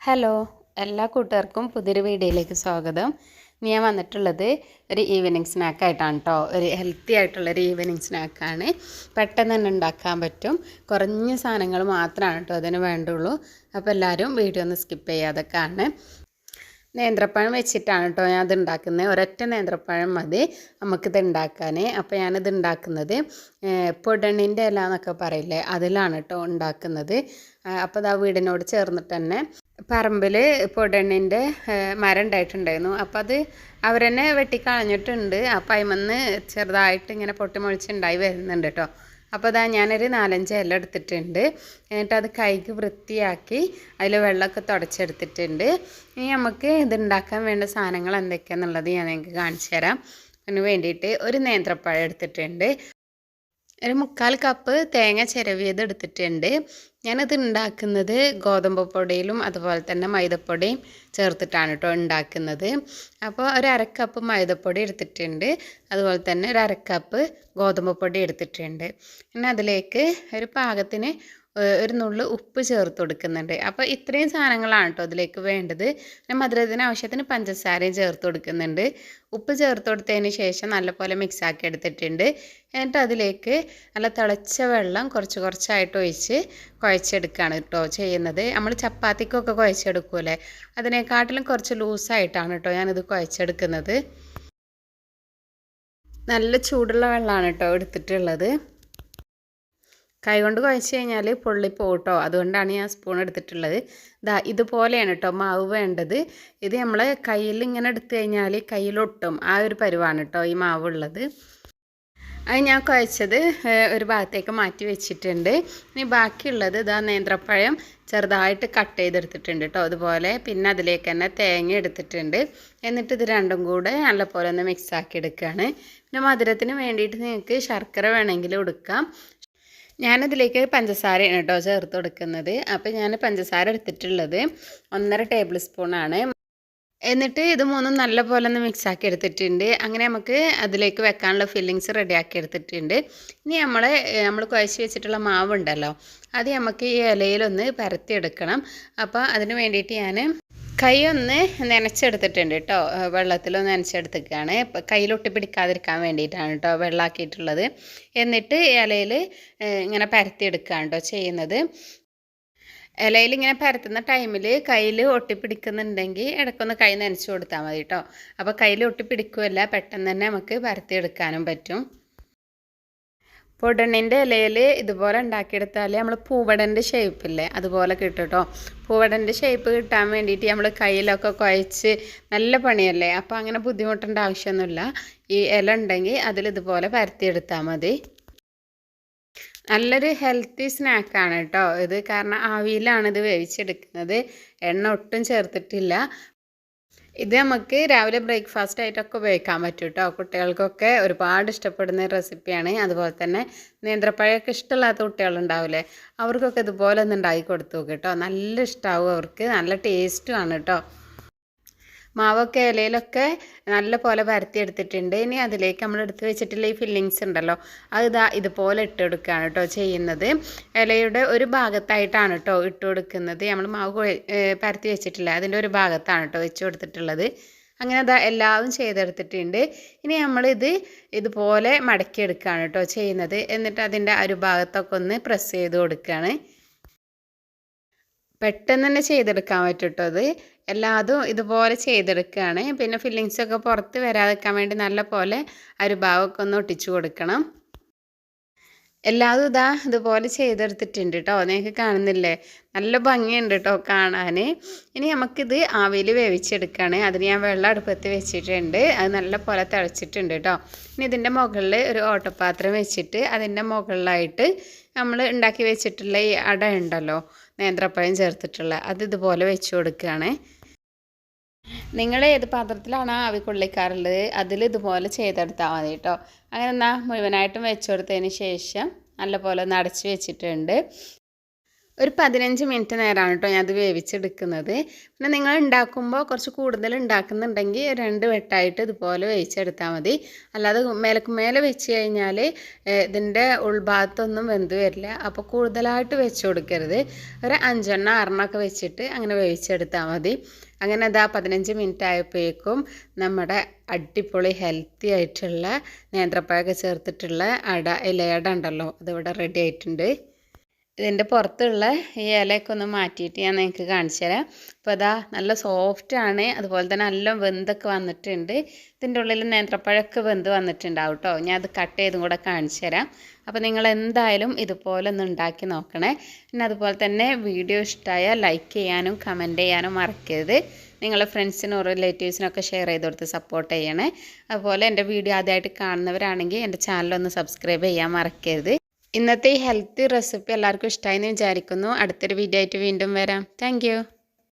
Hello എല്ലാ കൂട്ടുകാർക്കും പുതിയൊരു വീഡിയോയിലേക്ക് സ്വാഗതം. ഞാൻ വന്നിട്ടുള്ളത് ഒരു ഈവനിങ് സ്നാക്കായിട്ടാണ് കേട്ടോ ഒരു ഹെൽത്തി ആയിട്ടുള്ളൊരു ഈവനിങ് സ്നാക്കാണ് പെട്ടെന്ന് തന്നെ ഉണ്ടാക്കാൻ പറ്റും. കുറഞ്ഞ സാധനങ്ങൾ മാത്രമാണ് കേട്ടോ അതിന് വേണ്ടുള്ളൂ. അപ്പോൾ എല്ലാവരും വീഡിയോ ഒന്ന് സ്കിപ്പ് ചെയ്യാതെ നേന്ത്രപ്പഴം വെച്ചിട്ടാണ് കേട്ടോ ഞാൻ ഇത് ഉണ്ടാക്കുന്നത്. ഒരൊറ്റ നേന്ത്രപ്പഴം മതി. നമുക്കിത് ഉണ്ടാക്കാൻ അപ്പോൾ ഞാനിത് ഉണ്ടാക്കുന്നത് പൊടണിന്റെ ഇല എന്നൊക്കെ പറയില്ലേ അതിലാണ് കേട്ടോ ഉണ്ടാക്കുന്നത്. അപ്പോൾ ഇതാ വീടിനോട് ചേർന്നിട്ട് തന്നെ പറമ്പിൽ പൊടണ്ണിന്റെ മരം ഉണ്ടായിട്ടുണ്ടായിരുന്നു. അപ്പോൾ അത് അവരെന്നെ വെട്ടിക്കളഞ്ഞിട്ടുണ്ട്. അപ്പോൾ അതിമെന്ന് ചെറുതായിട്ട് ഇങ്ങനെ പൊട്ടി മുളിച്ചുണ്ടായി വരുന്നുണ്ട് കേട്ടോ. അപ്പോൾ അതാ ഞാനൊരു നാലഞ്ച് ഇല എടുത്തിട്ടുണ്ട്. എന്നിട്ട് അത് കൈക്ക് വൃത്തിയാക്കി അതിൽ വെള്ളമൊക്കെ തുടച്ചെടുത്തിട്ടുണ്ട്. ഇനി നമുക്ക് ഇത് ഉണ്ടാക്കാൻ വേണ്ട സാധനങ്ങൾ എന്തൊക്കെയാണെന്നുള്ളത് ഞാൻ നിങ്ങൾക്ക് കാണിച്ചു തരാം. അതിന് വേണ്ടിയിട്ട് ഒരു നേന്ത്രപ്പഴം എടുത്തിട്ടുണ്ട്. ഒരു മുക്കാൽ കപ്പ് തേങ്ങ ചിരവിയത് എടുത്തിട്ടുണ്ട്. ഞാനത് ഉണ്ടാക്കുന്നത് ഗോതമ്പ് പൊടിയിലും അതുപോലെ തന്നെ മൈദപ്പൊടിയും ചേർത്തിട്ടാണ് കേട്ടോ ഉണ്ടാക്കുന്നത്. അപ്പോൾ ഒരു അരക്കപ്പ് മൈദപ്പൊടി എടുത്തിട്ടുണ്ട്. അതുപോലെ തന്നെ ഒരു അരക്കപ്പ് ഗോതമ്പ് പൊടി എടുത്തിട്ടുണ്ട്. പിന്നെ അതിലേക്ക് ഒരു പാകത്തിന് ഒരു നുള്ളു ഉപ്പ് ചേർത്ത് കൊടുക്കുന്നുണ്ട്. അപ്പോൾ ഇത്രയും സാധനങ്ങളാണ് കേട്ടോ അതിലേക്ക് വേണ്ടത്. പിന്നെ മധുരത്തിന് ആവശ്യത്തിന് പഞ്ചസാരയും ചേർത്ത് കൊടുക്കുന്നുണ്ട്. ഉപ്പ് ചേർത്ത് കൊടുത്തതിന് ശേഷം നല്ലപോലെ മിക്സ് ആക്കി എടുത്തിട്ടുണ്ട്. എന്നിട്ട് അതിലേക്ക് നല്ല തിളച്ച വെള്ളം കുറച്ച് കുറച്ചായിട്ട് ഒഴിച്ച് കുഴച്ചെടുക്കുകയാണ് കേട്ടോ ചെയ്യുന്നത്. നമ്മൾ ചപ്പാത്തിക്കൊക്കെ കുഴച്ചെടുക്കൂലേ അതിനെക്കാട്ടിലും കുറച്ച് ലൂസായിട്ടാണ് കേട്ടോ ഞാനിത് കുഴച്ചെടുക്കുന്നത്. നല്ല ചൂടുള്ള വെള്ളമാണ് കേട്ടോ എടുത്തിട്ടുള്ളത്. കൈകൊണ്ട് കുഴച്ച് കഴിഞ്ഞാൽ പൊള്ളിപ്പോട്ടോ അതുകൊണ്ടാണ് ഞാൻ സ്പൂൺ എടുത്തിട്ടുള്ളത്. ദാ ഇതുപോലെയാണ് കേട്ടോ മാവ് വേണ്ടത്. ഇത് നമ്മൾ കയ്യിൽ ഇങ്ങനെ എടുത്തു കഴിഞ്ഞാൽ കയ്യിലൊട്ടും ആ ഒരു പരുവാണ് കേട്ടോ ഈ മാവ് ഉള്ളത് അത് ഞാൻ കുഴച്ചത് ഒരു ഭാഗത്തേക്ക് മാറ്റി വെച്ചിട്ടുണ്ട്. ഇനി ബാക്കിയുള്ളത് ഇതാ നേന്ത്രപ്പഴം ചെറുതായിട്ട് കട്ട് ചെയ്തെടുത്തിട്ടുണ്ട് കേട്ടോ അതുപോലെ. പിന്നെ അതിലേക്ക് തന്നെ തേങ്ങ എടുത്തിട്ടുണ്ട്. എന്നിട്ട് ഇത് രണ്ടും കൂടെ നല്ലപോലെ ഒന്ന് മിക്സാക്കി എടുക്കുകയാണ് പിന്നെ മധുരത്തിന് വേണ്ടിയിട്ട് നിങ്ങൾക്ക് ശർക്കര വേണമെങ്കിൽ എടുക്കാം. ഞാനതിലേക്ക് പഞ്ചസാരയാണ് കേട്ടോ ചേർത്ത് കൊടുക്കുന്നത്. അപ്പോൾ ഞാൻ പഞ്ചസാര എടുത്തിട്ടുള്ളത് ഒന്നര ടേബിൾ സ്പൂണാണ് എന്നിട്ട് ഇത് മൂന്നും നല്ല പോലെ ഒന്ന് മിക്സ് ആക്കി എടുത്തിട്ടുണ്ട്. അങ്ങനെ നമുക്ക് അതിലേക്ക് വെക്കാനുള്ള ഫില്ലിങ്സ് റെഡിയാക്കി എടുത്തിട്ടുണ്ട്. ഇനി നമ്മൾ നമ്മൾ കുഴച്ച് വെച്ചിട്ടുള്ള മാവുണ്ടല്ലോ അത് നമുക്ക് ഈ ഇലയിലൊന്ന് പരത്തിയെടുക്കണം. അപ്പോൾ അതിന് വേണ്ടിയിട്ട് ഞാൻ കൈ ഒന്ന് നനച്ചെടുത്തിട്ടുണ്ട് കേട്ടോ. വെള്ളത്തിലൊന്ന് നനച്ചെടുത്തേക്കാണ് കയ്യിലൊട്ടി പിടിക്കാതിരിക്കാൻ വേണ്ടിയിട്ടാണ് കേട്ടോ വെള്ളമാക്കിയിട്ടുള്ളത് എന്നിട്ട് ഇലയിൽ ഇങ്ങനെ പരത്തിയെടുക്കുകയാണ് കേട്ടോ ചെയ്യുന്നത്. ഇലയിൽ ഇങ്ങനെ പരത്തുന്ന ടൈമിൽ കയ്യിൽ ഒട്ടിപ്പിടിക്കുന്നുണ്ടെങ്കിൽ ഇടയ്ക്കൊന്ന് കൈ നനച്ച് കൊടുത്താൽ മതി കേട്ടോ. അപ്പോൾ കയ്യിൽ ഒട്ടിപ്പിടിക്കുമല്ല പെട്ടെന്ന് തന്നെ നമുക്ക് പരത്തിയെടുക്കാനും പറ്റും. പൊടണ്ണിന്റെ ഇലയിൽ ഇതുപോലെ ഉണ്ടാക്കിയെടുത്താൽ നമ്മൾ പൂവടന്റെ ഷേപ്പില്ലേ അതുപോലെ കിട്ടും കേട്ടോ പൂവടന്റെ ഷേപ്പ് കിട്ടാൻ വേണ്ടിയിട്ട് നമ്മൾ കയ്യിലൊക്കെ കുഴച്ച് നല്ല പണിയല്ലേ? അപ്പോൾ അങ്ങനെ ബുദ്ധിമുട്ടേണ്ട ആവശ്യമൊന്നുമില്ല. ഈ ഇല ഉണ്ടെങ്കിൽ അതിൽ ഇതുപോലെ പരത്തിയെടുത്താൽ മതി. നല്ലൊരു ഹെൽത്തി സ്നാക്കാണ് കേട്ടോ ഇത്. കാരണം ആവിയിലാണ് ഇത് വേവിച്ചെടുക്കുന്നത്. എണ്ണ ഒട്ടും ചേർത്തിട്ടില്ല. ഇത് നമുക്ക് രാവിലെ ബ്രേക്ക്ഫാസ്റ്റ് ആയിട്ടൊക്കെ ഉപയോഗിക്കാൻ പറ്റും കേട്ടോ കുട്ടികൾക്കൊക്കെ ഒരുപാട് ഇഷ്ടപ്പെടുന്ന റെസിപ്പിയാണ് അതുപോലെ തന്നെ നേന്ത്രപ്പഴമൊക്കെ ഇഷ്ടമില്ലാത്ത കുട്ടികളുണ്ടാവില്ലേ അവർക്കൊക്കെ ഇതുപോലെ ഒന്ന് ഉണ്ടാക്കി കൊടുത്തു കേട്ടോ നല്ല ഇഷ്ടമാവും അവർക്ക്. നല്ല ടേസ്റ്റുമാണ് കേട്ടോ മാവൊക്കെ ഇലയിലൊക്കെ നല്ല പോലെ പരത്തിയെടുത്തിട്ടുണ്ട്. ഇനി അതിലേക്ക് നമ്മൾ എടുത്ത് വെച്ചിട്ടുള്ള ഈ ഫില്ലിങ്സ് ഉണ്ടല്ലോ അത് ഇതാ ഇതുപോലെ ഇട്ട് കൊടുക്കുകയാണ് കേട്ടോ ചെയ്യുന്നത്. ഇലയുടെ ഒരു ഭാഗത്തായിട്ടാണ് കേട്ടോ ഇട്ട് കൊടുക്കുന്നത്. നമ്മൾ മാവ് പരത്തി വെച്ചിട്ടില്ല. അതിന്റെ ഒരു ഭാഗത്താണ് കേട്ടോ വെച്ച് കൊടുത്തിട്ടുള്ളത്. അങ്ങനെ അതാ എല്ലാവരും ചെയ്തെടുത്തിട്ടുണ്ട്. ഇനി നമ്മളിത് ഇതുപോലെ മടക്കിയെടുക്കുകയാണ് കേട്ടോ ചെയ്യുന്നത്. എന്നിട്ട് അതിന്റെ ഒരു ഭാഗത്തൊക്കെ ഒന്ന് പ്രസ് ചെയ്ത് കൊടുക്കുകയാണ് പെട്ടെന്ന് തന്നെ ചെയ്തെടുക്കാൻ പറ്റും കേട്ടോ അത് എല്ലാതും ഇതുപോലെ ചെയ്തെടുക്കുകയാണ്. പിന്നെ ഫില്ലിങ്സൊക്കെ പുറത്ത് വരാതിരിക്കാൻ വേണ്ടി നല്ല പോലെ അരുഭാവമൊക്കെ ഒന്ന് ഒട്ടിച്ചു കൊടുക്കണം. എല്ലാതും ഇതാ ഇതുപോലെ ചെയ്തെടുത്തിട്ടുണ്ട് കേട്ടോ. നിങ്ങൾക്ക് കാണുന്നില്ലേ? നല്ല ഭംഗിയുണ്ട് കേട്ടോ കാണാൻ ഇനി നമുക്കിത് ആവിയിൽ വേവിച്ചെടുക്കുകയാണ്. അതിന് ഞാൻ വെള്ളം അടുപ്പത്ത് വെച്ചിട്ടുണ്ട്. അത് നല്ല പോലെ തിളച്ചിട്ടുണ്ട് കേട്ടോ. ഇനി ഇതിന്റെ മുകളിൽ ഒരു ഓട്ടപാത്രം വെച്ചിട്ട് അതിന്റെ മുകളിലായിട്ട് നമ്മൾ ഉണ്ടാക്കി വെച്ചിട്ടുള്ള ഈ അട ഉണ്ടല്ലോ. നേന്ത്രപ്പഴം ചേർത്തിട്ടുള്ള അത് ഇതുപോലെ വെച്ച് കൊടുക്കുകയാണ്. നിങ്ങൾ ഏത് പാത്രത്തിലാണ് ആവി കൊള്ളിക്കാറുള്ളത് അതിൽ ഇതുപോലെ ചെയ്തെടുത്താൽ മതി കേട്ടോ അങ്ങനെ എന്നാൽ മുഴുവനായിട്ടും വെച്ച് കൊടുത്തതിന് ശേഷം നല്ലപോലെ ഒന്ന് അടച്ച് വെച്ചിട്ടുണ്ട്. ഒരു പതിനഞ്ച് മിനിറ്റ് നേരമാണ് കേട്ടോ ഞാൻ അത് വേവിച്ചെടുക്കുന്നത്. പിന്നെ നിങ്ങൾ ഉണ്ടാക്കുമ്പോൾ കുറച്ച് കൂടുതൽ ഉണ്ടാക്കുന്നുണ്ടെങ്കിൽ രണ്ട് വെട്ടായിട്ട് ഇതുപോലെ വേവിച്ചെടുത്താൽ മതി. അല്ലാതെ മേലക്ക് മേലെ വെച്ച് കഴിഞ്ഞാൽ ഇതിന്റെ ഉൾഭാഗത്തൊന്നും വെന്ത് വരില്ല. അപ്പോൾ കൂടുതലായിട്ട് വെച്ച് കൊടുക്കരുത്. ഒരു അഞ്ചെണ്ണം ആറെണ്ണമൊക്കെ വെച്ചിട്ട് അങ്ങനെ വേവിച്ചെടുത്താൽ മതി. അങ്ങനെ അതാ പതിനഞ്ച് മിനിറ്റ് ആയപ്പോഴേക്കും നമ്മുടെ അടിപൊളി ഹെൽത്തി ആയിട്ടുള്ള നേന്ത്രപ്പഴമൊക്കെ ചേർത്തിട്ടുള്ള അട ഇലയട ഉണ്ടല്ലോ അതിവിടെ റെഡി ആയിട്ടുണ്ട്. ഇതിന്റെ പുറത്തുള്ള ഈ ഇലയൊക്കെ ഒന്ന് മാറ്റിയിട്ട് ഞാൻ നിങ്ങൾക്ക് കാണിച്ചു തരാം. അപ്പോൾ അതാ നല്ല സോഫ്റ്റ് ആണ്. അതുപോലെ തന്നെ നല്ല വെന്തൊക്കെ വന്നിട്ടുണ്ട്. ഇതിന്റെ ഉള്ളിൽ നേന്ത്രപ്പഴമൊക്കെ വെന്ത് വന്നിട്ടുണ്ടാവും കേട്ടോ. ഞാൻ അത് കട്ട് ചെയ്തും കൂടെ കാണിച്ചു തരാം. അപ്പോൾ നിങ്ങൾ എന്തായാലും ഇതുപോലെ ഒന്ന് ഉണ്ടാക്കി നോക്കണേ. പിന്നെ അതുപോലെ തന്നെ വീഡിയോ ഇഷ്ടമായാൽ ലൈക്ക് ചെയ്യാനും കമന്റ് ചെയ്യാനും മറക്കരുത്. നിങ്ങളെ ഫ്രണ്ട്സിനും റിലേറ്റീവ്സിനൊക്കെ ഷെയർ ചെയ്ത് കൊടുത്ത് സപ്പോർട്ട് ചെയ്യണേ. അതുപോലെ എന്റെ വീഡിയോ ആദ്യമായിട്ട് കാണുന്നവരാണെങ്കിൽ എന്റെ ചാനലൊന്ന് സബ്സ്ക്രൈബ് ചെയ്യാൻ മറക്കരുത്. ഇന്നത്തെ ഈ ഹെൽത്തി റെസിപ്പി എല്ലാവർക്കും ഇഷ്ടമായി എന്ന് വിചാരിക്കുന്നു. അടുത്തൊരു വീഡിയോ ആയിട്ട് വീണ്ടും വരാം. താങ്ക്